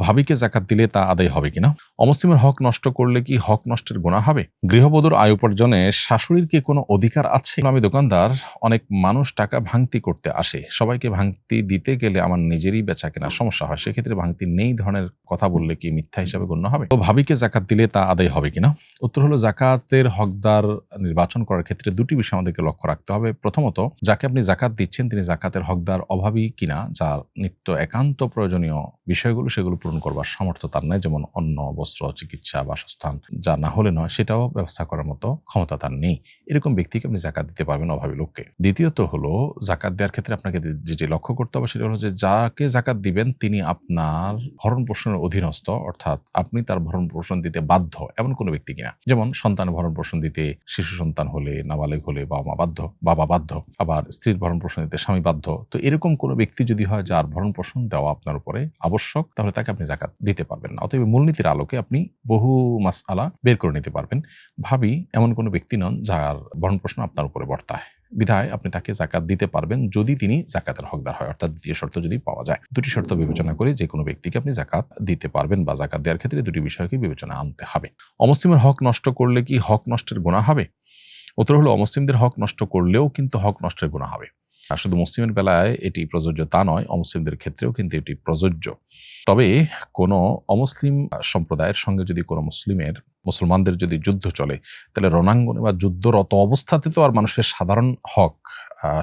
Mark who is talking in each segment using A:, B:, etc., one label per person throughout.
A: ভাবিকে জাকাত দিলে তা আদায় হবে কিনা? অমুসলিমের হক নষ্ট করলে কি হক নষ্টের গোনা হবে? গৃহবধূর আয় উপার্জনে শাশুড়ির কি কোনো অধিকার আছে? আমি দোকানদার, অনেক মানুষ টাকা ভাঙতি করতে আসে। সবাইকে ভাঙতি দিতে গেলে আমার নিজেরই বেচা কেনার সমস্যা হয়। সেক্ষেত্রে ভাঙতি নেই ধরনের কথা বললে কি মিথ্যা হিসাবে গণ্য হবে? তো ভাবিকে জাকাত দিলে তা আদায় হবে কিনা? উত্তর হলো, জাকাতের হকদার নির্বাচন করার ক্ষেত্রে দুটি বিষয় আমাদেরকে লক্ষ্য রাখতে হবে। প্রথমত, যাকে আপনি জাকাত দিচ্ছেন, তিনি জাকাতের হকদার অভাবী কিনা? যার নিত্য একান্ত প্রয়োজনীয় বিষয়গুলো সেগুলো পূরণ করবার সামর্থ্য তার নেই, যেমন অন্ন, বস্ত্র, চিকিৎসা, বাসস্থান, যা না হলে নয়, সেটাও ব্যবস্থা করার মতো ক্ষমতা তার নেই। এরকম ব্যক্তিকে আপনি জাকাত দিতে পারবেন অভাবী লোককে। দ্বিতীয়ত হলো, জাকাত দেওয়ার ক্ষেত্রে আপনাকে যেটি লক্ষ্য করতে হবে, সেটা হলো যে, যাকে জাকাত দিবেন, তিনি আপনার ভরণ পোষণের অধীনস্থ, অর্থাৎ আপনি তার ভরণ পোষণ দিতে বাধ্য এমন কোনো ব্যক্তি কিনা। যেমন সন্তানের ভরণ পোষণ দিতে শিশু সন্তান হলে নাবালেগ হলে বাবা মা বাধ্য, বাবা বাধ্য, আবার স্ত্রীর ভরণ পোষণ দিতে স্বামী বাধ্য। তো এরকম কোনো ব্যক্তি যদি হয়, যার ভরণ পোষণ দেওয়া আপনার উপরে আবশ্যক, তাহলে তাকে আপনি জাকাত দিতে পারবেন না। অতএব মূলনীতির আলোকে আপনি বহু মাস আলা বের করে নিতে পারবেন। ভাবি এমন কোনো ব্যক্তি নন যার ভরণ প্রশ্ন আপনার উপরে বর্তায়। বিধায় আপনি তাকে জাকাত দিতে পারবেন যদি তিনি জাকাতের হকদার হয়। অর্থাৎ দ্বিতীয় শর্ত যদি পাওয়া যায়। দুটি শর্ত বিবেচনা করে যে কোনো ব্যক্তিকে আপনি জাকাত দিতে পারবেন বা জাকাত দেওয়ার ক্ষেত্রে দুটি বিষয়কে বিবেচনা আনতে হবে। অমুসলিমের হক নষ্ট করলে কি হক নষ্টের গুণা হবে? উত্তর হলো অমুসলিমদের হক নষ্ট করলেও কিন্তু হক নষ্টের গুণা হবে। আর শুধু মুসলিমের বেলায় এটি প্রযোজ্য, তা নয়, অমুসলিমদের ক্ষেত্রেও কিন্তু এটি প্রযোজ্য। তবে কোনো অমুসলিম সম্প্রদায়ের সঙ্গে যদি কোনো মুসলিমের, মুসলমানদের যদি যুদ্ধ চলে, তাহলে রণাঙ্গনে বা যুদ্ধরত অবস্থাতে তো আর মানুষের সাধারণ হক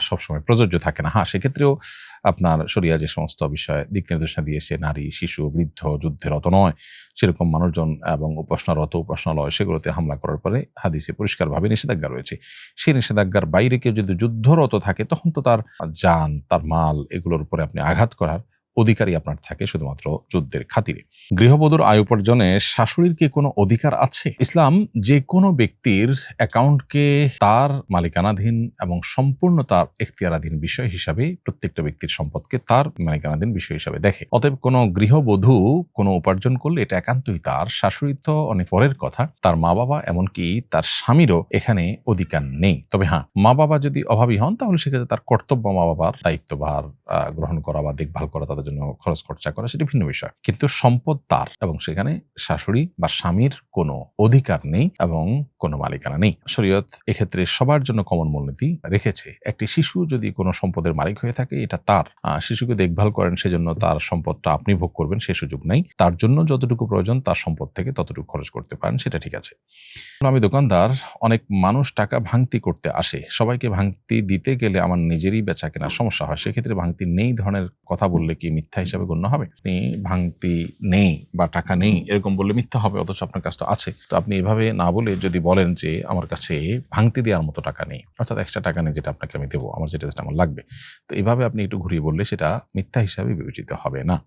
A: সবসময় প্রযোজ্য থাকে না। হ্যাঁ সেক্ষেত্রেও আপনার শরিয়া যে সমস্ত বিষয়ে, দিক নির্দেশনা দিয়েছে, নারী, শিশু, বৃদ্ধ যুদ্ধেরত রত নয়, সেরকম মানুষজন এবং উপাসনারত উপাসনালয়, সেগুলোতে হামলা করার পরে হাদিসে পরিষ্কারভাবে নিষেধাজ্ঞা রয়েছে। সেই নিষেধাজ্ঞার বাইরে কেউ যদি যুদ্ধরত থাকে, তখন তো তার যান তার মাল, এগুলোর উপরে আপনি আঘাত করার অধিকারই আপনার থাকে শুধুমাত্র যুদ্ধের খাতিরে। গৃহবধূর আয় উপার্জনে শাশুড়ির কি কোনো অধিকার আছে? ইসলাম যে কোনো ব্যক্তির অ্যাকাউন্টকে তার মালিকানাধীন এবং সম্পূর্ণ তার এখতিয়ারাধীন বিষয় হিসাবে প্রত্যেকটা ব্যক্তির সম্পদকে তার মালিকানাধীন বিষয় হিসাবে দেখে। অতএব কোনো গৃহবধূ কোনো উপার্জন করলে এটা একান্তই তার। শাশুড়ি তো অনেক পরের কথা। তার মা বাবা এমনকি তার স্বামীরও এখানে অধিকার নেই। তবে হ্যাঁ মা বাবা যদি অভাবী হন তাহলে সেক্ষেত্রে তার কর্তব্য মা বাবার দায়িত্বভার গ্রহণ করা বা দেখভাল করা তাদের জন্য খরচ খরচা করা, সেটি ভিন্ন বিষয়। কিন্তু সম্পদ তার এবং সেখানে শাশুড়ি বা স্বামীর কোনো অধিকার নেই এবং কোনো মালিকানা নেই। শরীয়ত এক্ষেত্রে সবার জন্য কমন মূলনীতি রেখেছে, একটি শিশু যদি কোনো সম্পদের মালিক হয়ে থাকে, এটা তার। শিশুকে দেখভাল করেন, সেজন্য তার সম্পদটা আপনি ভোগ করবেন, সে সুযোগ নেই। তার জন্য যতটুকু প্রয়োজন, তার সম্পদ থেকে ততটুকু খরচ করতে পারেন, সেটা ঠিক আছে। আমি দোকানদার, অনেক মানুষ টাকা ভাঙতি করতে আসে। সবাইকে ভাঙতি দিতে গেলে আমার নিজেরই বেচা কেনার সমস্যা হয়। সেক্ষেত্রে ভাঙতি নেই ধরনের কথা বললে কি মিথ্যা হিসাবে গণ্য হবে। আপনি ভাঙতি নেই বা টাকা নেই, এরকম বললে মিথ্যা হবে, অথচ আপনার কাছে তো আছে। তো আপনি এভাবে না বলে যদি বলেন যে, আমার কাছে ভাঙতি দেওয়ার মতো টাকা নেই, অর্থাৎ এক্সট্রা টাকা নেই যেটা আপনাকে আমি দেবো, আমার যেটা আমার লাগবে। তো এভাবে আপনি একটু ঘুরিয়ে বললে সেটা মিথ্যা হিসাবে বিবেচিত হবে না।